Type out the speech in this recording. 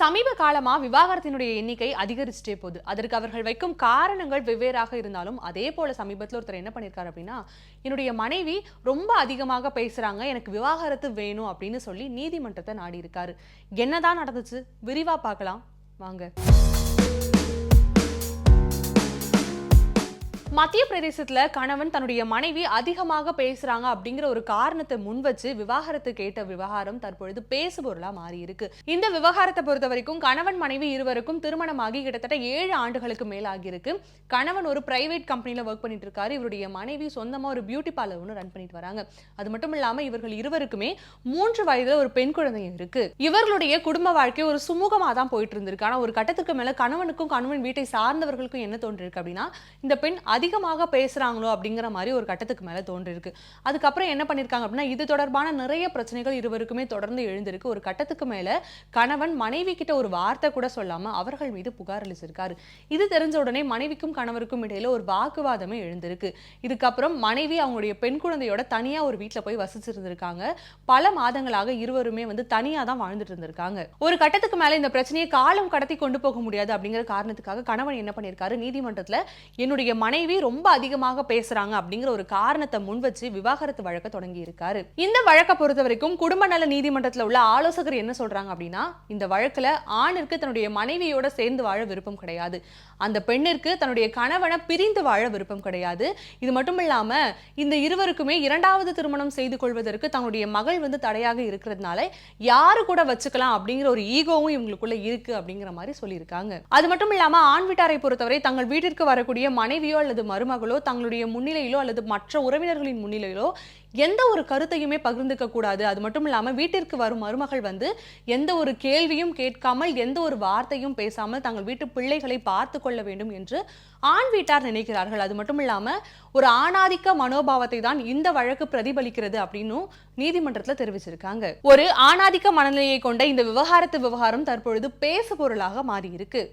சமீப காலமா விவாகரத்தினுடைய எண்ணிக்கை அதிகரிச்சுட்டே போகுது. அதற்கு அவர்கள் வைக்கும் காரணங்கள் வெவ்வேறாக இருந்தாலும் அதே போல சமீபத்தில் ஒருத்தர் என்ன பண்ணியிருக்காரு அப்படின்னா என்னுடைய மனைவி ரொம்ப அதிகமாக பேசுறாங்க எனக்கு விவாகரத்து வேணும் அப்படின்னு சொல்லி நீதிமன்றத்தை நாடி இருக்காரு என்னதான் நடந்துச்சு? விரிவா பார்க்கலாம். வாங்க. மத்திய பிரதேசத்தில் கணவன் தன்னுடைய மனைவி அதிகமாக பேசுறாங்க அப்படிங்கிற ஒரு காரணத்தை முன் வச்சு விவாகரத்து கேட்ட விவகாரம் தற்பொழுது பேசுபொருளா மாறி இருக்கு. இந்த விவகாரத்தை பொறுத்த வரைக்கும் கணவன் மனைவி இருவருக்கும் திருமணமாகி கிட்டத்தட்ட ஏழு ஆண்டுகளுக்கு மேல் ஆகியிருக்கு கணவன் ஒரு பிரைவேட் கம்பெனியில் ஒர்க் பண்ணிட்டு இருக்காரு. இவருடைய மனைவி சொந்தமா ஒரு பியூட்டி பார்லர் ஒன்று ரன் பண்ணிட்டு வராங்க. அது மட்டும் இல்லாம இவர்கள் இருவருக்குமே மூன்று வயதுல ஒரு பெண் குழந்தையும் இருக்கு. இவர்களுடைய குடும்ப வாழ்க்கை ஒரு சுமூகமா தான் போயிட்டு இருந்திருக்கு. ஆனா ஒரு கட்டத்துக்கு மேல கணவனுக்கும் கணவன் வீட்டை சார்ந்தவர்களுக்கும் என்ன தோன்றிருக்கு அப்படின்னா இந்த பெண் அதிகமாக பேசுகிறாங்களோ அப்படிங்கிற மாதிரி ஒரு கட்டத்துக்கு மேலே தோன்றிருக்கு. அதுக்கப்புறம் என்ன பண்ணியிருக்காங்க அப்படின்னா இது தொடர்பான நிறைய பிரச்சனைகள் இருவருக்குமே தொடர்ந்து எழுந்திருக்கு. ஒரு கட்டத்துக்கு மேலே கணவன் மனைவி கிட்ட ஒரு வார்த்தை கூட சொல்லாமல் அவர்கள் மீது புகார் அளிச்சிருக்காரு. இது தெரிஞ்ச உடனே மனைவிக்கும் கணவருக்கும் இடையில ஒரு வாக்குவாதமே எழுந்திருக்கு. இதுக்கப்புறம் மனைவி அவங்களுடைய பெண் குழந்தையோட தனியாக ஒரு வீட்டில் போய் வசிச்சிருந்திருக்காங்க. பல மாதங்களாக இருவருமே வந்து தனியாக தான் வாழ்ந்துட்டு இருந்திருக்காங்க. ஒரு கட்டத்துக்கு மேலே இந்த பிரச்சனையை காலம் கடத்தி கொண்டு போக முடியாது அப்படிங்கிற காரணத்துக்காக கணவன் என்ன பண்ணியிருக்காரு நீதிமன்றத்தில் என்னுடைய மனைவி ரொம்ப அதிகமாக பேசுறாங்க அப்படிங்கிற ஒரு காரணத்தை முன் வச்சு விவாகரத்து வழக்க தொடங்கி இருக்காரு இந்த வழக்கை பொறுத்த வரைக்கும் குடும்ப நல நீதிமன்றத்தில் உள்ள ஆலோசகர் என்ன சொல்றாங்க அப்படின்னா இந்த வழக்குல ஆணிற்கு தன்னுடைய மனைவியோட சேர்ந்து வாழ விருப்பம் கிடையாது. அந்த பெண்ணிற்கு தன்னுடைய கணவனை பிரிந்து வாழ விருப்பம் கிடையாது. இது மட்டும் இல்லாம இந்த இருவருக்குமே இரண்டாவது திருமணம் செய்து கொள்வதற்கு தன்னுடைய மகள் வந்து தடையாக இருக்கிறதுனால யாரு கூட வச்சுக்கலாம் அப்படிங்கிற ஒரு ஈகோவும் இவங்களுக்குள்ள இருக்கு அப்படிங்கிற மாதிரி சொல்லியிருக்காங்க. அது மட்டும் இல்லாம ஆண் வீட்டாரை பொறுத்தவரை தங்கள் வீட்டிற்கு வரக்கூடிய மனைவியோ அல்லது மருமகளோ தங்களுடைய முன்னிலையிலோ அல்லது மற்ற உறவினர்களின் முன்னிலையிலோ எந்த ஒரு கருத்தையுமே பகிர்ந்துக்க கூடாது. அது மட்டும் இல்லாமல் வீட்டிற்கு வரும் மருமகள் வந்து எந்த ஒரு கேள்வியும் கேட்காமல் எந்த ஒரு வார்த்தையும் பேசாமல் தங்கள் வீட்டு பிள்ளைகளை பார்த்து கொள்ள வேண்டும் என்று ஆண் வீட்டார் நினைக்கிறார்கள். அது மட்டும் இல்லாமல் ஒரு ஆணாதிக்க மனோபாவத்தை தான் இந்த வழக்கு பிரதிபலிக்கிறது அப்படின்னும் நீதிமன்றத்தில் தெரிவிச்சிருக்காங்க. ஒரு ஆணாதிக்க மனநிலையை கொண்ட இந்த விவகாரத்து விவகாரம் தற்பொழுது பேசு பொருளாக மாறி இருக்கு